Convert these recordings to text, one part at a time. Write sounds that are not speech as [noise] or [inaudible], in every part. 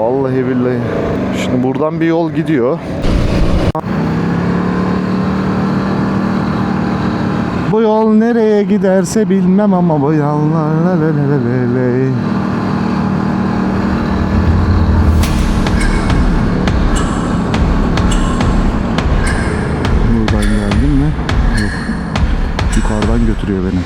Vallahi billahi. Şimdi buradan bir yol gidiyor. Bu yol nereye giderse bilmem ama bu yollar la la la la la. Buradan geldim mi? Yok. Yukarıdan götürüyor beni.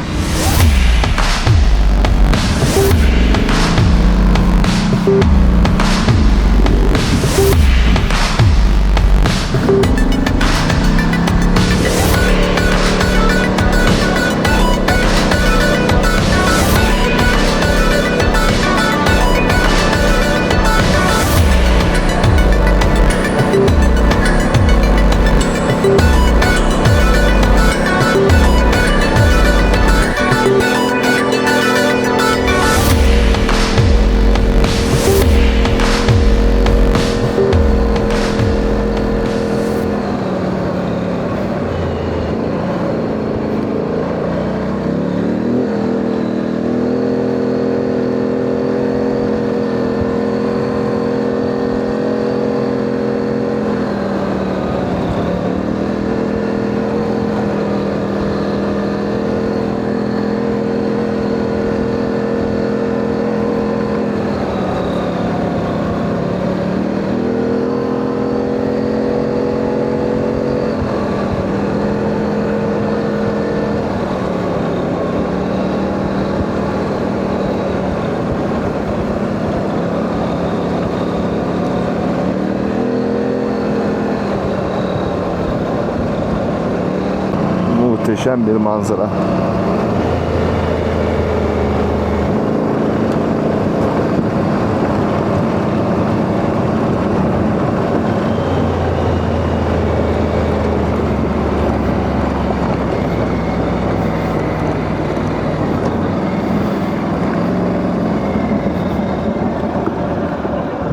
Muhteşem bir manzara.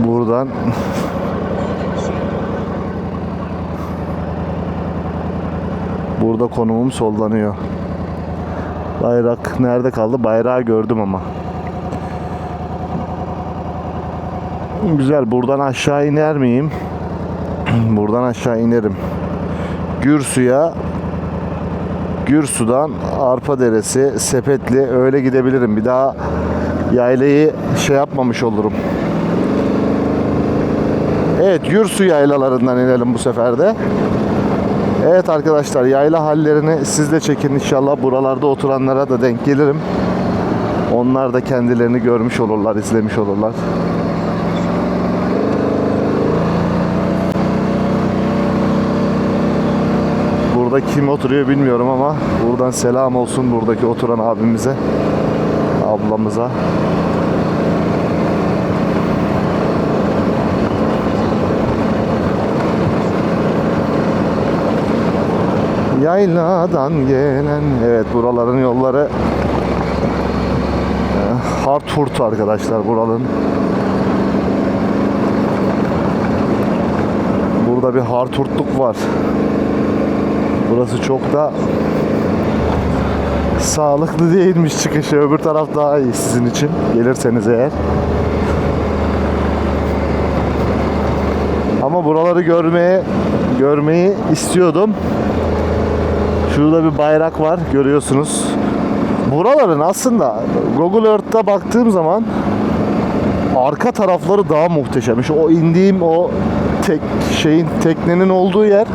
Buradan [laughs] Burada konumum sollanıyor. Bayrak nerede kaldı? Bayrağı gördüm ama. Güzel. Buradan aşağı iner miyim? [clears throat] Buradan aşağı inerim. Gürsu'ya Gürsu'dan Arpa Deresi, Sepetli öyle gidebilirim. Bir daha yaylayı şey yapmamış olurum. Evet, Gürsu yaylalarından inelim bu sefer de. Evet arkadaşlar yayla hallerini siz de çekin inşallah buralarda oturanlara da denk gelirim. Onlar da kendilerini görmüş olurlar, izlemiş olurlar. Burada kim oturuyor bilmiyorum ama buradan selam olsun buradaki oturan abimize, ablamıza. Yayladan gelen evet buraların yolları e, Hartford arkadaşlar buranın. Burada bir Hartfordluk var. Burası çok da sağlıklı değilmiş çıkışı. Öbür taraf daha iyi sizin için. Gelirseniz eğer. Ama buraları görmeye görmeyi istiyordum. Şurada bir bayrak var görüyorsunuz. Buraların aslında Google Earth'ta baktığım zaman arka tarafları daha muhteşem. İşte o indiğim o tek şeyin teknenin olduğu yer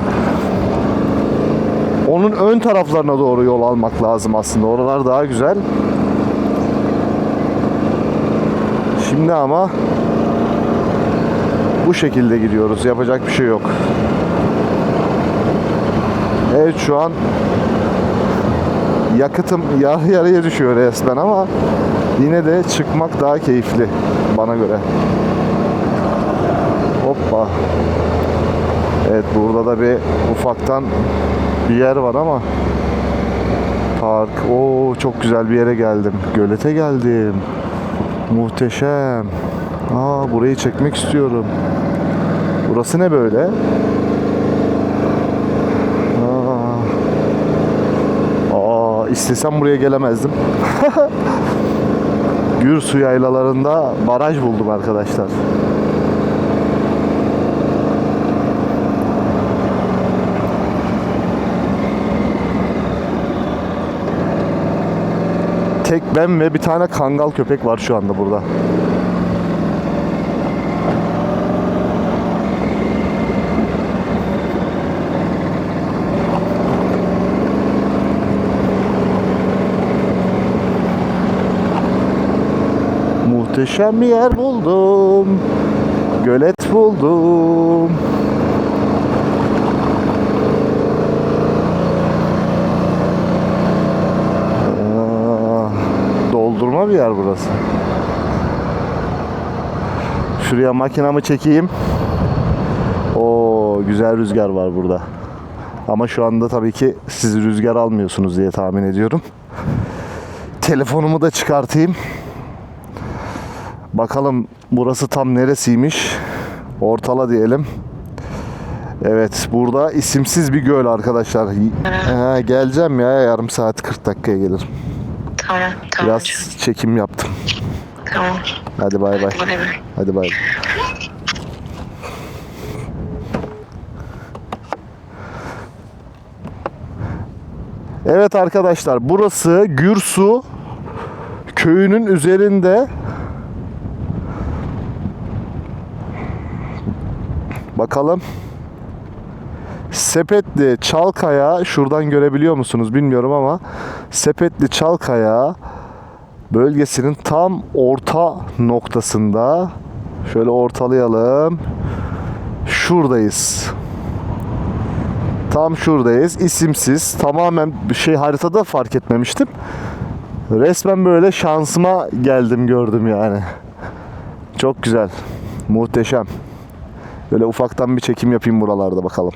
onun ön taraflarına doğru yol almak lazım aslında. Oralar daha güzel. Şimdi ama bu şekilde gidiyoruz. Yapacak bir şey yok. Evet şu an yakıtım yarı [laughs] yarıya düşüyor resmen ama yine de çıkmak daha keyifli bana göre. Hoppa. Evet burada da bir ufaktan bir yer var ama park. Oo çok güzel bir yere geldim. Gölete geldim. Muhteşem. Aa burayı çekmek istiyorum. Burası ne böyle? İstesem buraya gelemezdim. [laughs] Gürsu yaylalarında baraj buldum arkadaşlar. Tek ben ve bir tane kangal köpek var şu anda burada. Muhteşem bir yer buldum. Gölet buldum. Doldurma bir yer burası. Şuraya makinamı çekeyim. O güzel rüzgar var burada. Ama şu anda tabii ki siz rüzgar almıyorsunuz diye tahmin ediyorum. Telefonumu da çıkartayım. Bakalım burası tam neresiymiş? Ortala diyelim. Evet burada isimsiz bir göl arkadaşlar. Ha, geleceğim ya yarım saat 40 dakikaya gelirim. Tamam, tamam. Biraz çekim yaptım. Tamam. Hadi bay bay. Bay bay. Hadi bay. Evet arkadaşlar burası Gürsu köyünün üzerinde Bakalım. Sepetli Çalkaya şuradan görebiliyor musunuz bilmiyorum ama Sepetli Çalkaya bölgesinin tam orta noktasında şöyle ortalayalım. Şuradayız. Tam şuradayız. İsimsiz. Tamamen bir şey haritada fark etmemiştim. Resmen böyle şansıma geldim gördüm yani. Çok güzel. Muhteşem. Böyle ufaktan bir çekim yapayım buralarda bakalım.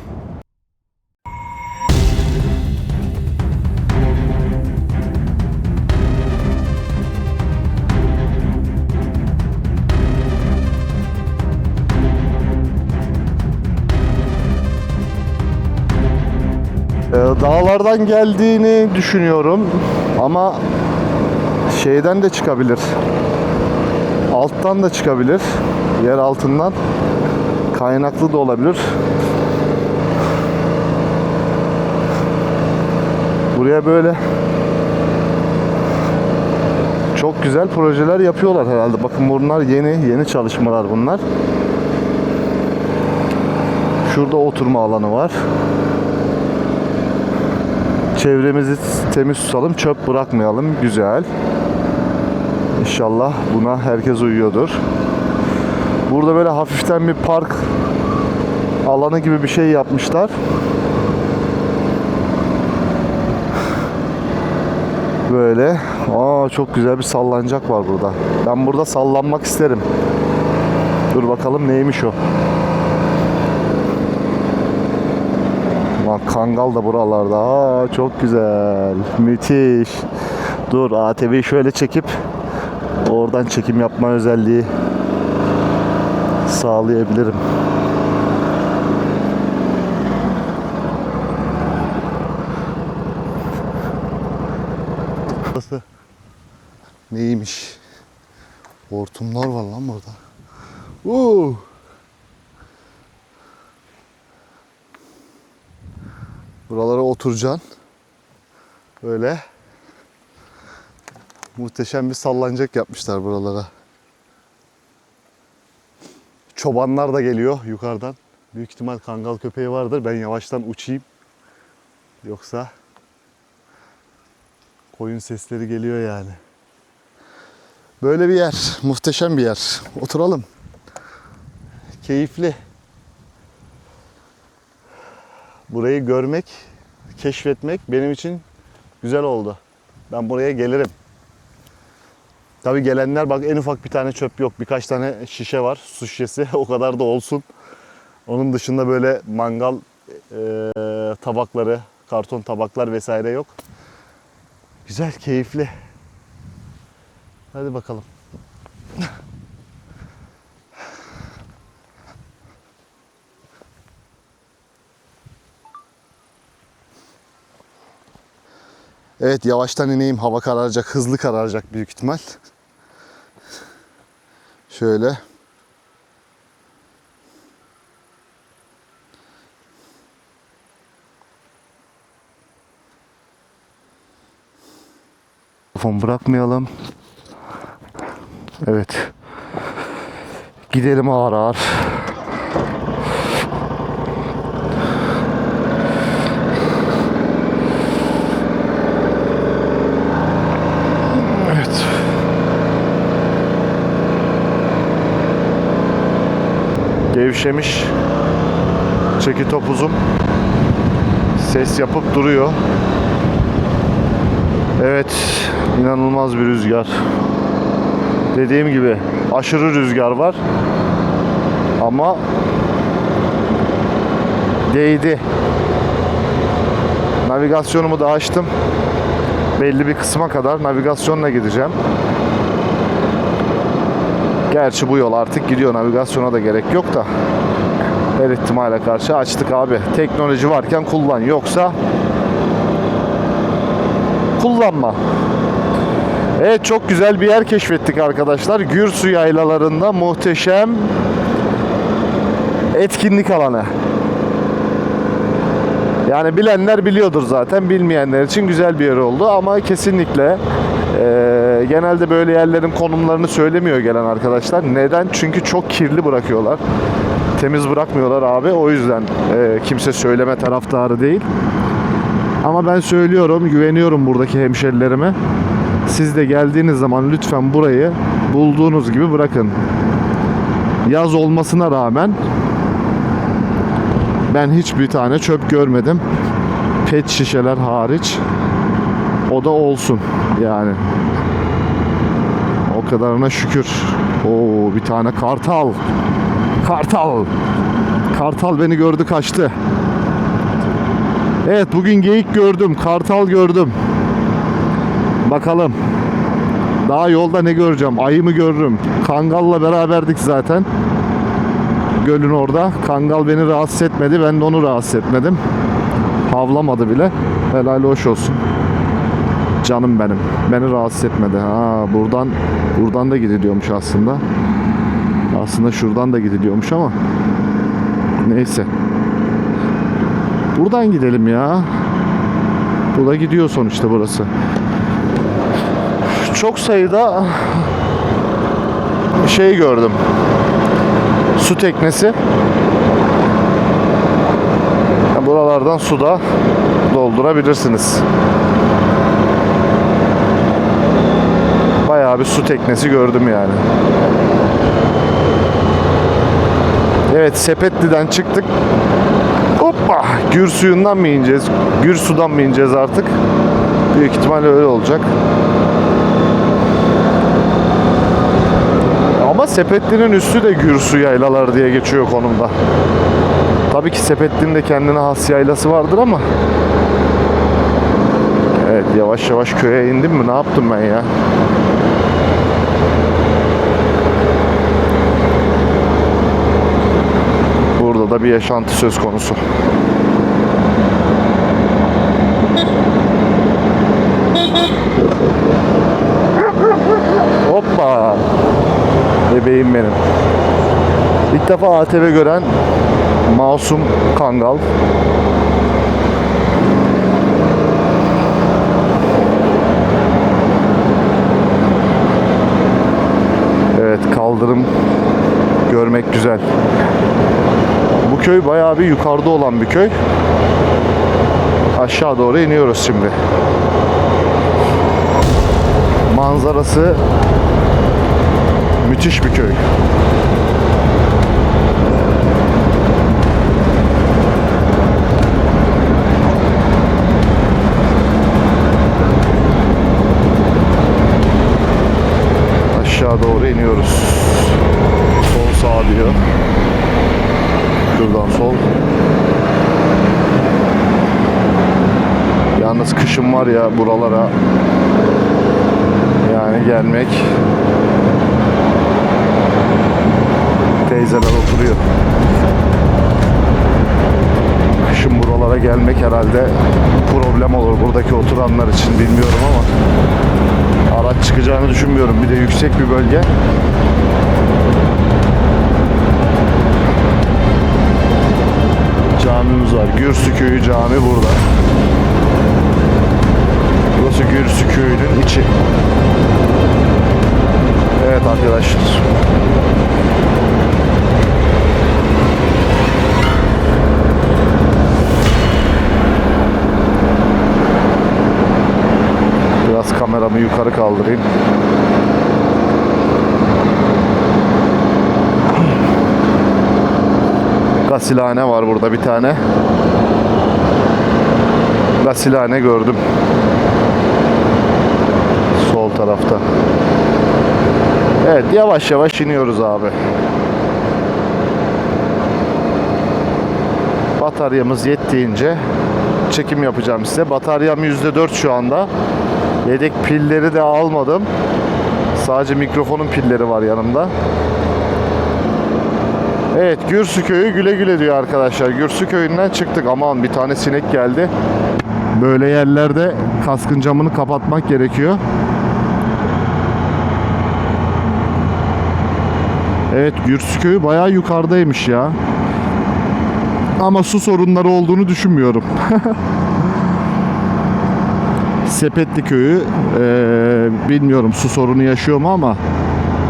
Ee, dağlardan geldiğini düşünüyorum ama şeyden de çıkabilir. Alttan da çıkabilir. Yer altından kaynaklı da olabilir. Buraya böyle çok güzel projeler yapıyorlar herhalde. Bakın bunlar yeni yeni çalışmalar bunlar. Şurada oturma alanı var. Çevremizi temiz tutalım, çöp bırakmayalım. Güzel. İnşallah buna herkes uyuyordur. Burada böyle hafiften bir park alanı gibi bir şey yapmışlar. Böyle. Aa çok güzel bir sallancak var burada. Ben burada sallanmak isterim. Dur bakalım neymiş o. Bak kangal da buralarda. Aa çok güzel. Müthiş. Dur ATV'yi şöyle çekip oradan çekim yapma özelliği sağlayabilirim. Burası neymiş? Hortumlar var lan burada. Uuu. Buralara oturacaksın. Böyle muhteşem bir sallancak yapmışlar buralara. Çobanlar da geliyor yukarıdan. Büyük ihtimal kangal köpeği vardır. Ben yavaştan uçayım. Yoksa koyun sesleri geliyor yani. Böyle bir yer. Muhteşem bir yer. Oturalım. Keyifli. Burayı görmek, keşfetmek benim için güzel oldu. Ben buraya gelirim. Tabii gelenler bak en ufak bir tane çöp yok. Birkaç tane şişe var. Su şişesi. [laughs] o kadar da olsun. Onun dışında böyle mangal e, tabakları, karton tabaklar vesaire yok. Güzel, keyifli. Hadi bakalım. Evet yavaştan ineyim. Hava kararacak, hızlı kararacak büyük ihtimal. Şöyle. Mikrofon bırakmayalım. Evet. Gidelim ağır ağır. Gevşemiş. Çeki topuzum. Ses yapıp duruyor. Evet, inanılmaz bir rüzgar. Dediğim gibi aşırı rüzgar var. Ama değdi. Navigasyonumu da açtım. Belli bir kısma kadar navigasyonla gideceğim. Gerçi bu yol artık gidiyor. Navigasyona da gerek yok da. Her ihtimale karşı açtık abi. Teknoloji varken kullan. Yoksa kullanma. Evet çok güzel bir yer keşfettik arkadaşlar. Gürsu yaylalarında muhteşem etkinlik alanı. Yani bilenler biliyordur zaten. Bilmeyenler için güzel bir yer oldu ama kesinlikle eee, genelde böyle yerlerin konumlarını söylemiyor gelen arkadaşlar. Neden? Çünkü çok kirli bırakıyorlar. Temiz bırakmıyorlar abi. O yüzden eee, kimse söyleme taraftarı değil. Ama ben söylüyorum, güveniyorum buradaki hemşerilerime. Siz de geldiğiniz zaman lütfen burayı bulduğunuz gibi bırakın. Yaz olmasına rağmen ben hiçbir tane çöp görmedim. Pet şişeler hariç. O da olsun yani. Kadarına şükür. Oo bir tane kartal. Kartal. Kartal beni gördü kaçtı. Evet bugün geyik gördüm, kartal gördüm. Bakalım. Daha yolda ne göreceğim? Ayı mı görürüm? Kangal'la beraberdik zaten. Gölün orada. Kangal beni rahatsız etmedi. Ben de onu rahatsız etmedim. Havlamadı bile. Helal hoş olsun. Canım benim. Beni rahatsız etmedi. Ha buradan buradan da gidiliyormuş aslında. Aslında şuradan da gidiliyormuş ama neyse. Buradan gidelim ya. Bu da gidiyor sonuçta burası. Çok sayıda şey gördüm. Su teknesi. Buralardan suda doldurabilirsiniz. Bayağı bir su teknesi gördüm yani. Evet Sepetli'den çıktık. Hoppa! Gür suyundan mı ineceğiz? Gür sudan mı ineceğiz artık? Büyük ihtimalle öyle olacak. Ama Sepetli'nin üstü de gür su yaylaları diye geçiyor konumda. Tabii ki Sepetli'nin de kendine has yaylası vardır ama Evet yavaş yavaş köye indim mi? Ne yaptım ben ya? Burada da bir yaşantı söz konusu. Hoppa! Bebeğim benim. İlk defa ATV gören masum kangal. Evet kaldırım görmek güzel. Bu köy bayağı bir yukarıda olan bir köy. Aşağı doğru iniyoruz şimdi. Manzarası müthiş bir köy. Aşağı doğru iniyoruz. Sol sağ diyor. Şuradan sol. Yalnız kışın var ya buralara yani gelmek teyzeler oturuyor. Kışın buralara gelmek herhalde problem olur buradaki oturanlar için bilmiyorum ama araç çıkacağını düşünmüyorum. Bir de yüksek bir bölge. Camimiz var. Gürsü Köyü Cami burada. Burası Gürsü köyünün içi. Evet arkadaşlar. Biraz kameramı yukarı kaldırayım. Gasilhane var burada bir tane. Gasilhane gördüm. Sol tarafta. Evet yavaş yavaş iniyoruz abi. Bataryamız yettiğince çekim yapacağım size. Bataryam %4 şu anda. Yedek pilleri de almadım. Sadece mikrofonun pilleri var yanımda. Evet Gürsü köyü güle güle diyor arkadaşlar. Gürsü köyünden çıktık. Aman bir tane sinek geldi. Böyle yerlerde kaskın camını kapatmak gerekiyor. Evet Gürsü köyü bayağı yukarıdaymış ya. Ama su sorunları olduğunu düşünmüyorum. [laughs] Sepetli köyü eee, bilmiyorum su sorunu yaşıyor mu ama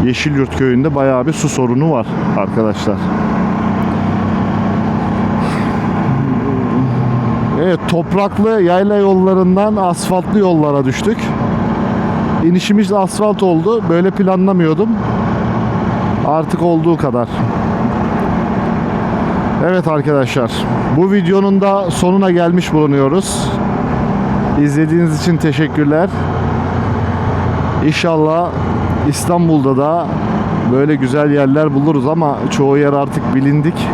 Yeşilyurt köyünde bayağı bir su sorunu var arkadaşlar. Evet topraklı yayla yollarından asfaltlı yollara düştük. İnişimiz asfalt oldu. Böyle planlamıyordum. Artık olduğu kadar. Evet arkadaşlar. Bu videonun da sonuna gelmiş bulunuyoruz. İzlediğiniz için teşekkürler. İnşallah İstanbul'da da böyle güzel yerler buluruz ama çoğu yer artık bilindik.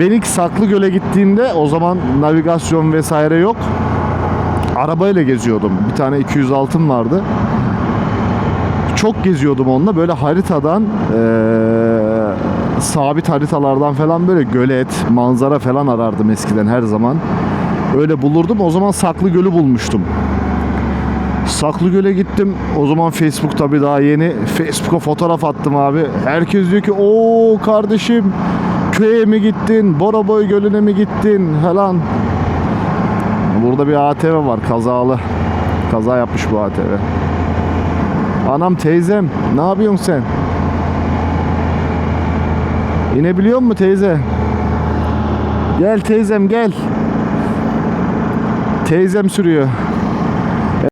Ben ilk Saklıgöl'e gittiğimde o zaman navigasyon vesaire yok. Arabayla geziyordum. Bir tane 206'm vardı. Çok geziyordum onunla. Böyle haritadan eee, sabit haritalardan falan böyle gölet, manzara falan arardım eskiden her zaman. Öyle bulurdum. O zaman Saklıgöl'ü bulmuştum. Saklıgöl'e gittim. O zaman Facebook tabii daha yeni. Facebook'a fotoğraf attım abi. Herkes diyor ki o kardeşim köye mi gittin? Boraboy Gölü'ne mi gittin? Falan. Burada bir ATV var kazalı. Kaza yapmış bu ATV. Anam teyzem ne yapıyorsun sen? İnebiliyor mu teyze? Gel teyzem gel. Teyzem sürüyor.